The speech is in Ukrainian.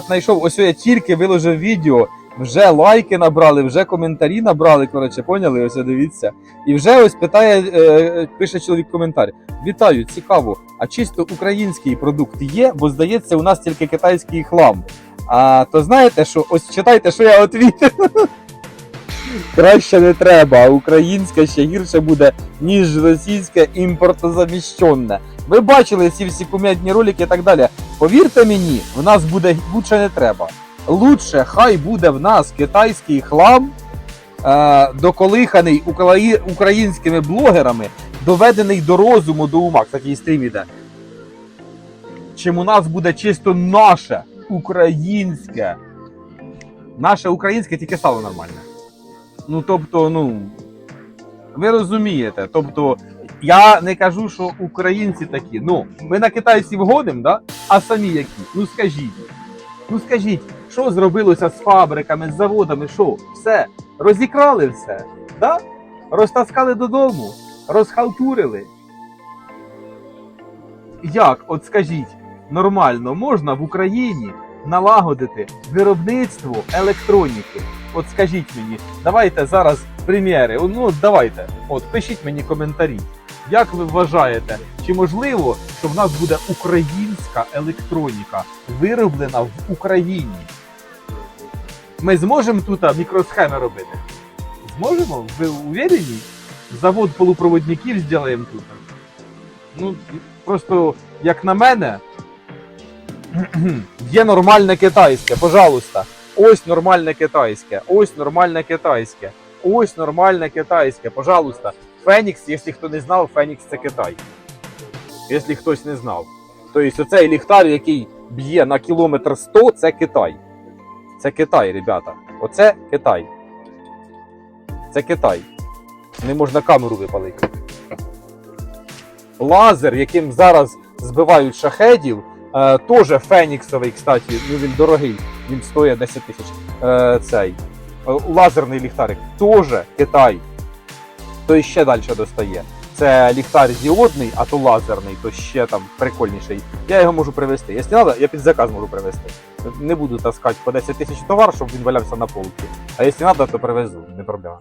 Знайшов, ось я тільки виложив відео, вже лайки набрали, вже коментарі набрали. Коротше, поняли? Ось дивіться. І вже ось питає, е, пише чоловік коментар. Вітаю, цікаво. А чисто український продукт є, бо здається, у нас тільки китайський хлам. А то знаєте, що ось читайте, що я відповів. Краще не треба, а українське ще гірше буде, ніж російське імпортозаміщенне. Ви бачили ці всі кумедні ролики і так далі. Повірте мені, в нас буде лучше не треба. Лучше хай буде в нас китайський хлам, е, доколиханий украї- українськими блогерами, доведений до розуму, до ума. Кстати, і стрім іде. Чим у нас буде чисто наше українське. Наше українське тільки сало нормальне. Ну, тобто, ну. Ви розумієте. Тобто, я не кажу, що українці такі. Ну, ми на китайців годимо, да? а самі які? Ну скажіть. Ну скажіть, що зробилося з фабриками, з заводами? Що? Все? Розікрали все? Да? Розтаскали додому, розхалтурили. Як, от скажіть, нормально можна в Україні налагодити виробництво електроніки? От скажіть мені, давайте зараз приміри. Ну, давайте. От пишіть мені коментарі. Як ви вважаєте, чи можливо, що в нас буде українська електроніка, вироблена в Україні? Ми зможемо тут мікросхеми робити? Зможемо? Ви уверені? Завод полупроводників зробимо тут. Ну, просто, як на мене, є нормальне китайське, пожалуйста. Ось нормальне китайське, ось нормальне китайське, ось нормальне китайське, пожалуйста. Фенікс, якщо хто не знав, Фенікс це Китай. Якщо хтось не знав. Тобто оцей ліхтар, який б'є на кілометр 100, це Китай. Це Китай, ребята. Оце Китай. Це Китай. Не можна камеру випалити. Лазер, яким зараз збивають шахедів, е, теж феніксовий, кстати, ну він дорогий, він стоїть 10 тисяч. Е, цей е, лазерний ліхтарик, теж Китай. То ще далі достає. Це ліхтар діодний, а то лазерний, то ще там прикольніший. Я його можу привезти. Якщо треба, я під заказ можу привезти. Не буду таскати по 10 тисяч товар, щоб він валявся на полці. А якщо треба, то привезу, не проблема.